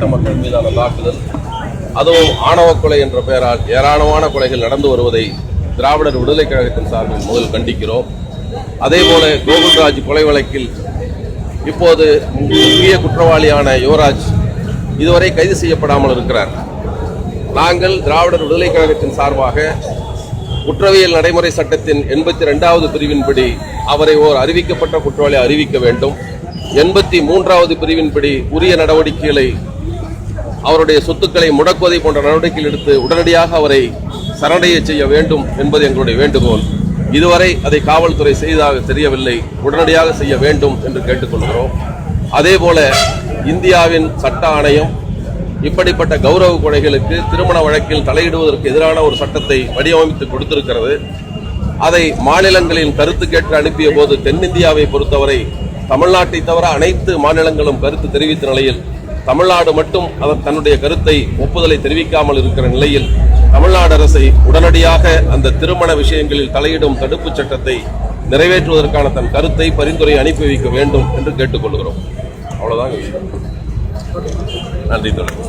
பாதிக்கப்பட்ட மக்கள் மீதான தாக்குதல் அதுவும் ஆணவ கொலை என்ற பெயரால் ஏராளமான கொலைகள் நடந்து வருவதை திராவிடர் விடுதலை கழகத்தின் சார்பில் முதல் கண்டிக்கிறோம். அதேபோல கோகுல்ராஜ் கொலை வழக்கில் இப்போது முக்கிய குற்றவாளியான யுவராஜ் இதுவரை கைது செய்யப்படாமல் இருக்கிறார். நாங்கள் திராவிடர் விடுதலை கழகத்தின் சார்பாக குற்றவியல் நடைமுறை சட்டத்தின் எண்பத்தி ரெண்டாவது பிரிவின்படி அவரை ஓர் அறிவிக்கப்பட்ட குற்றவாளி அறிவிக்க வேண்டும். எண்பத்தி மூன்றாவது பிரிவின்படி உரிய நடவடிக்கைகளை அவருடைய சொத்துக்களை முடக்குவதை போன்ற நடவடிக்கைகள் எடுத்து உடனடியாக அவரை சரணடைய செய்ய வேண்டும் என்பது எங்களுடைய வேண்டுகோள். இதுவரை அதை காவல்துறை செய்ததாக தெரியவில்லை. உடனடியாக செய்ய வேண்டும் என்று கேட்டுக்கொள்கிறோம். அதேபோல இந்தியாவின் சட்ட ஆணையம் இப்படிப்பட்ட கௌரவ கொலைகளுக்கு திருமண வழக்கில் தலையிடுவதற்கு எதிரான ஒரு சட்டத்தை வடிவமைத்து கொடுத்திருக்கிறது. அதை மாநிலங்களின் கருத்து கேட்டு அனுப்பிய போது தென்னிந்தியாவை பொறுத்தவரை தமிழ்நாட்டை தவிர அனைத்து மாநிலங்களும் கருத்து தெரிவித்த நிலையில் தமிழ்நாடு மட்டும் அவர் தன்னுடைய கருத்தை ஒப்புதலை தெரிவிக்காமல் இருக்கிற நிலையில் தமிழ்நாடு அரசை உடனடியாக அந்த திருமண விஷயங்களில் தலையிடும் தடுப்புச் சட்டத்தை நிறைவேற்றுவதற்கான தன் கருத்தை பரிந்துரை அனுப்பி வைக்க வேண்டும் என்று கேட்டுக்கொள்கிறோம். அவ்வளவுதான் விஷயம் நன்றி தொடர்பு